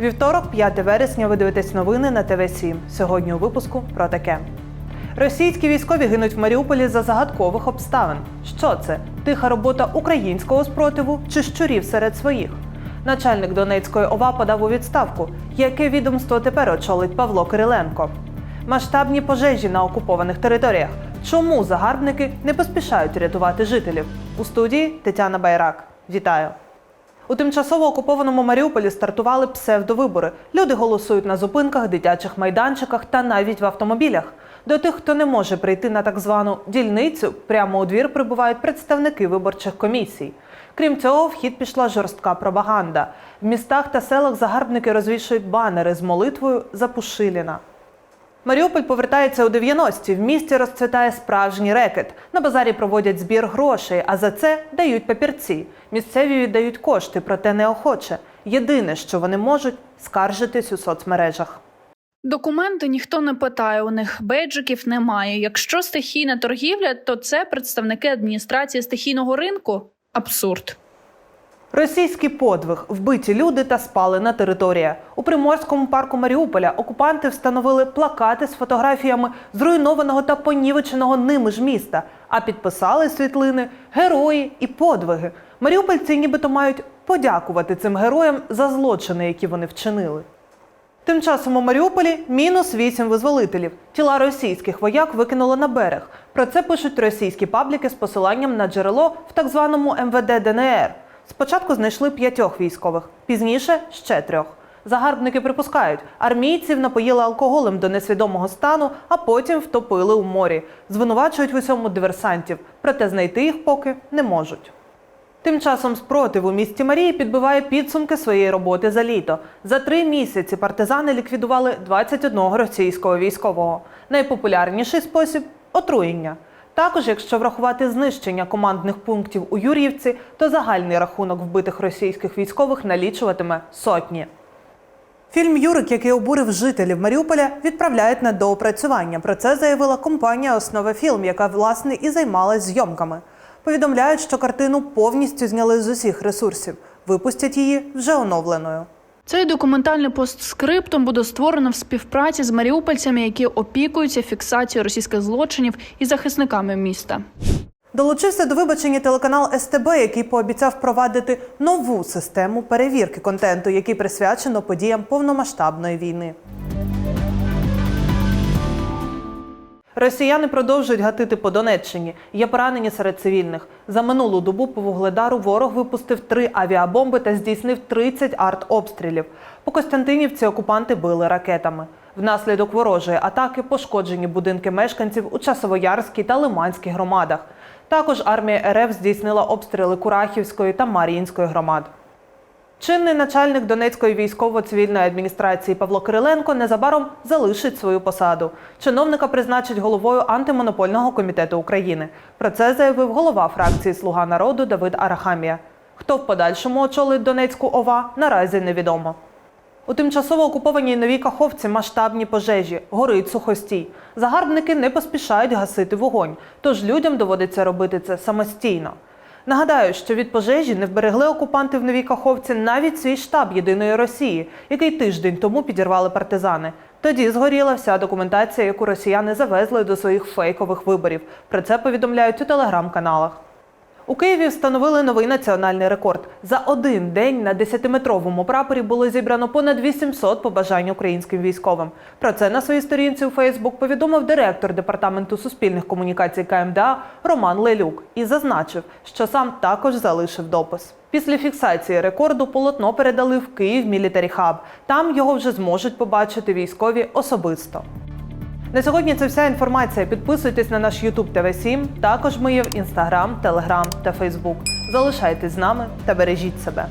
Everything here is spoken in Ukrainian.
Вівторок, 5 вересня, ви дивитесь новини на ТВ 7 Сьогодні у випуску про таке. Російські військові гинуть в Маріуполі за загадкових обставин. Що це? Тиха робота українського спротиву чи щурів серед своїх? Начальник Донецької ОВА подав у відставку. Яке відомство тепер очолить Павло Кириленко? Масштабні пожежі на окупованих територіях. Чому загарбники не поспішають рятувати жителів? У студії Тетяна Байрак. Вітаю! У тимчасово окупованому Маріуполі стартували псевдовибори. Люди голосують на зупинках, дитячих майданчиках та навіть в автомобілях. До тих, хто не може прийти на так звану дільницю, прямо у двір прибувають представники виборчих комісій. Крім цього, в хід пішла жорстка пропаганда. В містах та селах загарбники розвішують банери з молитвою за Пушиліна. Маріуполь повертається у 90-ті. В місті розцвітає справжній рекет. На базарі проводять збір грошей, а за це дають папірці. Місцеві віддають кошти, проте неохоче. Єдине, що вони можуть скаржитись у соцмережах. Документи ніхто не питає. У них бейджиків немає. Якщо стихійна торгівля, то це представники адміністрації стихійного ринку. Абсурд. Російський подвиг, вбиті люди та спалена територія. У приморському парку Маріуполя окупанти встановили плакати з фотографіями зруйнованого та понівеченого ними ж міста, а підписали світлини герої і подвиги. Маріупольці нібито мають подякувати цим героям за злочини, які вони вчинили. Тим часом у Маріуполі мінус 8 визволителів. Тіла російських вояк викинули на берег. Про це пишуть російські пабліки з посиланням на джерело в так званому МВД ДНР. Спочатку знайшли п'ятьох військових, пізніше ще трьох. Загарбники припускають, армійців напоїли алкоголем до несвідомого стану, а потім втопили у морі. Звинувачують в усьому диверсантів, проте знайти їх поки не можуть. Тим часом спротив у місті Марії підбиває підсумки своєї роботи за літо. За три місяці партизани ліквідували 21 російського військового. Найпопулярніший спосіб отруєння. Також, якщо врахувати знищення командних пунктів у Юр'ївці, то загальний рахунок вбитих російських військових налічуватиме сотні. Фільм Юрик, який обурив жителів Маріуполя, відправляють на доопрацювання. Про це заявила компанія Основа Фільм, яка власне і займалась зйомками. Повідомляють, що картину повністю зняли з усіх ресурсів. Випустять її вже оновленою. Цей документальний постскриптум буде створено в співпраці з маріупольцями, які опікуються фіксацією російських злочинів і захисниками міста. Долучився до вибачення телеканал СТБ, який пообіцяв впровадити нову систему перевірки контенту, який присвячено подіям повномасштабної війни. Росіяни продовжують гатити по Донеччині. Є поранені серед цивільних. За минулу добу по вугледару ворог випустив три авіабомби та здійснив 30 артобстрілів. По Костянтинівці окупанти били ракетами. Внаслідок ворожої атаки пошкоджені будинки мешканців у Часовоярській та Лиманській громадах. Також армія РФ здійснила обстріли Курахівської та Мар'їнської громад. Чинний начальник Донецької військово-цивільної адміністрації Павло Кириленко незабаром залишить свою посаду. Чиновника призначить головою антимонопольного комітету України. Про це заявив голова фракції Слуга народу Давид Арахамія. Хто в подальшому очолить Донецьку ОВА, наразі невідомо. У тимчасово окупованій новій Каховці масштабні пожежі, горить сухостій. Загарбники не поспішають гасити вогонь, тож людям доводиться робити це самостійно. Нагадаю, що від пожежі не вберегли окупанти в Новій Каховці навіть свій штаб єдиної Росії, який тиждень тому підірвали партизани. Тоді згоріла вся документація, яку росіяни завезли до своїх фейкових виборів. Про це повідомляють у телеграм-каналах. У Києві встановили новий національний рекорд. За один день на 10-метровому прапорі було зібрано понад 800 побажань українським військовим. Про це на своїй сторінці у Фейсбук повідомив директор департаменту суспільних комунікацій КМДА Роман Лелюк і зазначив, що сам також залишив допис. Після фіксації рекорду полотно передали в Київ Мілітарі Хаб. Там його вже зможуть побачити військові особисто. На сьогодні це вся інформація. Підписуйтесь на наш YouTube TV 7 Також ми є в Instagram, Telegram та Facebook. Залишайтесь з нами та бережіть себе.